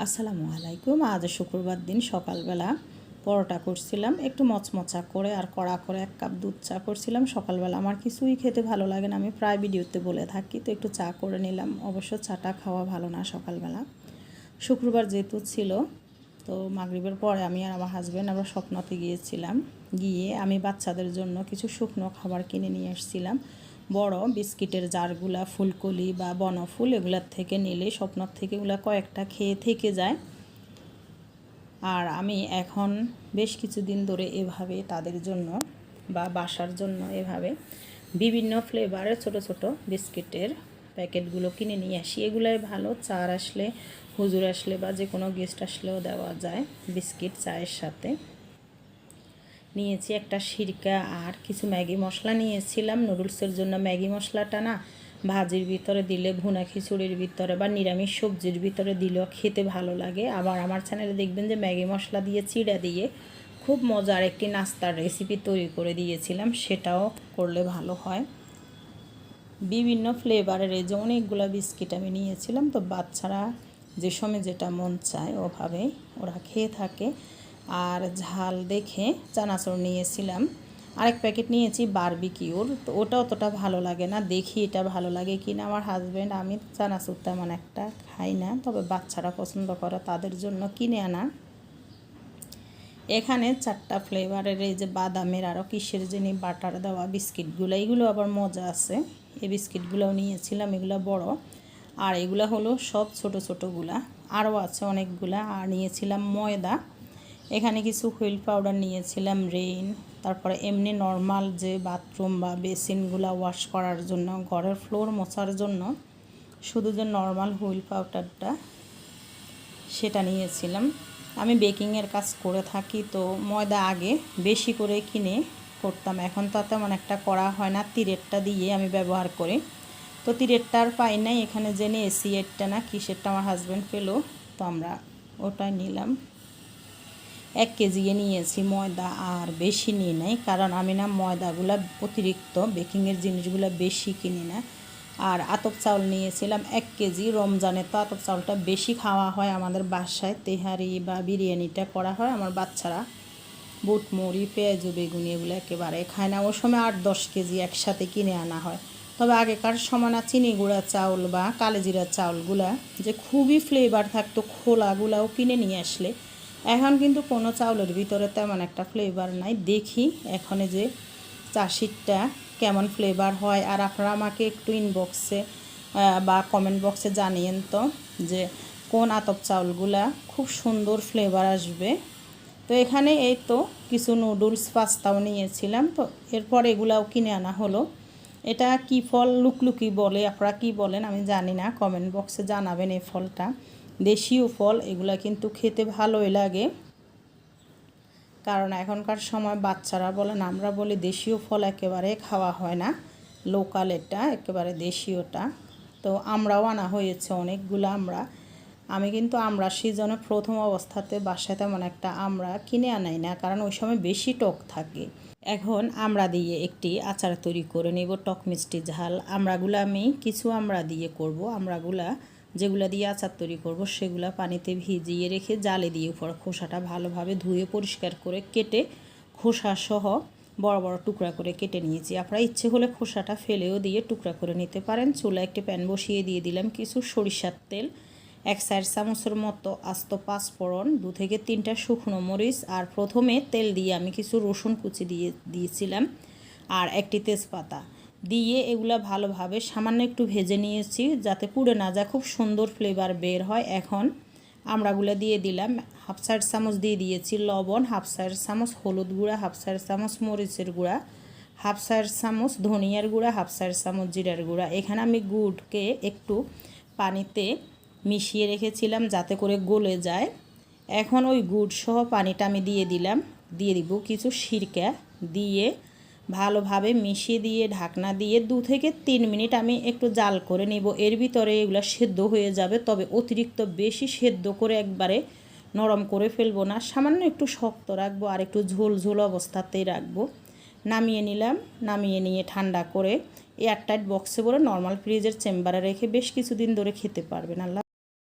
আসসালামু আলাইকুম। আজ শুক্রবার দিন, সকালবেলা পরোটা করছিলাম, একটু মচমচা করে আর কড়া করে এক কাপ দুধ চা করছিলাম। সকালবেলা আমার কিছুই খেতে ভালো লাগে না, আমি প্রায় ভিডিওতে বলে থাকি, তো একটু চা করে নিলাম। অবশ্য চাটা খাওয়া ভালো না সকালবেলা। শুক্রবার যেহেতু ছিল, তো মাগরিবের পরে আমি আর আমার হাজব্যান্ড আমরা স্বপ্নতে গিয়েছিলাম। গিয়ে আমি বাচ্চাদের জন্য কিছু শুকনো খাবার কিনে নিয়ে এসেছিলাম বড় বিস্কিটের জারগুলা, ফুলকলি বা বনফুল এগুলার থেকে নিলে স্বপ্নর থেকে এগুলো কয়েকটা খেয়ে থেকে যায়। আর আমি এখন বেশ কিছুদিন ধরে এভাবে তাদের জন্য বা বাসার জন্য এভাবে বিভিন্ন ফ্লেভারের ছোট ছোট বিস্কিটের প্যাকেটগুলো কিনে নিয়ে আসি। এগুলাই ভালো, চার আসলে, হুজুর আসলে বা যে কোনো গেস্ট আসলেও দেওয়া যায় বিস্কিট, চায়ের সাথে। নিয়েছি একটা সিরকা আর কিছু ম্যাগি মশলা নিয়েছিলাম। নুডলসের জন্য ম্যাগি মশলাটা না, ভাজির ভিতরে দিলে, ভুনা খিচুড়ির ভিতরে বা নিরামিষ সবজির ভিতরে দিলেও খেতে ভালো লাগে। আবার আমার চ্যানেলে দেখবেন যে ম্যাগি মশলা দিয়ে, চিড়া দিয়ে খুব মজার একটি নাস্তার রেসিপি তৈরি করে দিয়েছিলাম, সেটাও করলে ভালো হয়। বিভিন্ন ফ্লেভারের এই যে অনেকগুলো বিস্কিট আমি নিয়েছিলাম, তো বাচ্চারা যে সময় যেটা মন চায় ওভাবে ওরা খেয়ে থাকে। আর ঝাল দেখে চানাচুর নিয়েছিলাম। আরেক প্যাকেট নিয়েছি বারবিকিউর। তো ওটা অতটা ভালো লাগে না। দেখি এটা ভালো লাগে কি না। আমার হাজব্যান্ড আমি চানাচুর তেমন একটা খাই না। তবে বাচ্চারা পছন্দ করে, তাদের জন্য কিনে আনা। এখানে চারটা ফ্লেভারের এই যে বাদামের আরও কিসের যিনি বাটার দেওয়া বিস্কিটগুলো, এইগুলো আবার মজা আছে। এই বিস্কিটগুলোও নিয়েছিলাম, এগুলো বড়। আর এগুলো হলো সব ছোট ছোটোগুলা। আরও আছে অনেকগুলা। আর নিয়েছিলাম ময়দা। এখানে কিছু হুইল পাউডার নিয়েছিলাম রেইন তারপরে এমনি নর্মাল যে বাথরুম বা বেসিনগুলো ওয়াশ করার জন্য, ঘরের ফ্লোর মোছার জন্য, শুধু যে নর্মাল হুইল পাউডারটা সেটা নিয়েছিলাম। আমি বেকিংয়ের কাজ করে থাকি, তো ময়দা আগে বেশি করে কিনে করতাম। এখন তো তেমন একটা করা হয় না তিরেরটা দিয়ে আমি ব্যবহার করি। তো তিরেরটা আর পাই নাই, এখানে জেনে এসি এরটা না, কিসেরটা আমার হাজব্যান্ড পেল, তো আমরা ওটাই নিলাম। এক কেজি নিয়েছি ময়দা আর বেশি নিয়ে নেই, কারণ আমি না ময়দাগুলো অতিরিক্ত বেকিংয়ের জিনিসগুলো বেশি কিনি না। আর আতপ চাউল নিয়েছিলাম এক কেজি রমজানে তো আতপ চাউলটা বেশি খাওয়া হয় আমাদের বাসায়, তেহারি বা বিরিয়ানিটা করা হয় আমার বাচ্চারা। বুট, মুড়ি, পেঁয়াজ, বেগুনি এগুলো একেবারে খায় না ওই সময় আট দশ কেজি একসাথে কিনে আনা হয়। তবে আগেকার সময় না চিনি গুঁড়া চাউল বা কালেজিরা চাউলগুলা যে খুবই ফ্লেভার থাকতো, খোলাগুলাও কিনে নিয়ে আসলে। এখন কিন্তু কোনো চাউলের ভিতরে তেমন একটা ফ্লেভার নাই। দেখি এখানে যে চাষিরটা কেমন ফ্লেভার হয়। আর আপনারা আমাকে একটু ইনবক্সে বা কমেন্ট বক্সে জানিয়েন তো যে কোন আতপ চাউলগুলা খুব সুন্দর ফ্লেভার আসবে। তো এখানে এই তো কিছু নুডলস পাস্তাও নিয়েছিলাম তো এরপর এগুলাও কিনে আনা হলো। এটা কি ফল লুকলুকি বলে, আপনারা কি বলেন আমি জানি না। কমেন্ট বক্সে জানাবেন এই ফলটা। দেশীয় ফল, এগুলা কিন্তু খেতে ভালোই লাগে। কারণ এখনকার সময় বাচ্চারা বলেন, আমরা বলি দেশীয় ফল একেবারে খাওয়া হয় না। লোকাল এটা, একেবারে দেশীয়টা। তো আমরাও আনা হয়েছে অনেকগুলো আমরা। আমি কিন্তু আমরা সিজনে প্রথম অবস্থাতে বাসায় তেমন একটা আমরা কিনে আনাই না, কারণ ওই সময় বেশি টক থাকে। এখন আমরা দিয়ে একটি আচার তৈরি করে নেব, টক মিষ্টি ঝাল। আমরাগুলো আমি কিছু আমরা দিয়ে করব, আমরাগুলা যেগুলো দিয়ে আচার তৈরি করব, সেগুলো পানিতে ভিজিয়ে রেখে জালে দিয়ে উপর খোসাটা ভালোভাবে ধুয়ে পরিষ্কার করে কেটে খোসা সহ বড় বড় টুকরা করে কেটে নিয়েছি। আপনারা ইচ্ছে হলে খোসাটা ফেলেও দিয়ে টুকরা করে নিতে পারেন। চুলা একটি প্যান বসিয়ে দিয়ে দিলাম কিছু সরিষার তেল, এক সাইড চামচের মতো আস্ত পাঁচফোড়ন, দু থেকে তিনটা শুকনো মরিচ আর প্রথমে তেল দিয়ে আমি কিছু রসুন কুচি দিয়ে দিয়েছিলাম আর একটি তেজপাতা। দিয়ে এগুলো ভালোভাবে সামান্য একটু ভেজে নিয়েছি যাতে পুড়ে না যায়, খুব সুন্দর ফ্লেভার বের হয়। এখন আমরাগুলো দিয়ে দিলাম হাফ সাইড চামচ দিয়ে দিয়েছি লবণ হাফ সাইড চামচ হলুদ গুঁড়া হাফ সাইড চামচ মরিচের গুঁড়া হাফ সাইড চামচ ধনিয়ার গুঁড়া হাফ সাইড চামচ জিরার গুঁড়া। এখানে আমি গুড়কে একটু পানিতে মিশিয়ে রেখেছিলাম যাতে করে গলে যায়। এখন ওই গুড় সহ পানিটা আমি দিয়ে দিলাম, দিয়ে দিব কিছু সিরকা দিয়ে ভালোভাবে মিশিয়ে দিয়ে, ঢাকনা দিয়ে দু থেকে তিন মিনিট আমি একটু জাল করে নিব। এর ভিতরে এগুলো সেদ্ধ হয়ে যাবে, তবে অতিরিক্ত বেশি সেদ্ধ করে একবারে নরম করে ফেলব না। সামান্য একটু শক্ত রাখব আর একটু ঝোল ঝোল অবস্থাতেই রাখব। নামিয়ে নিলাম, নামিয়ে নিয়ে ঠান্ডা করে এয়ারটাইট বক্সে ভরে নর্মাল ফ্রিজের চেম্বারে রেখে বেশ কিছুদিন ধরে খেতে পারবেন। আল্লাহ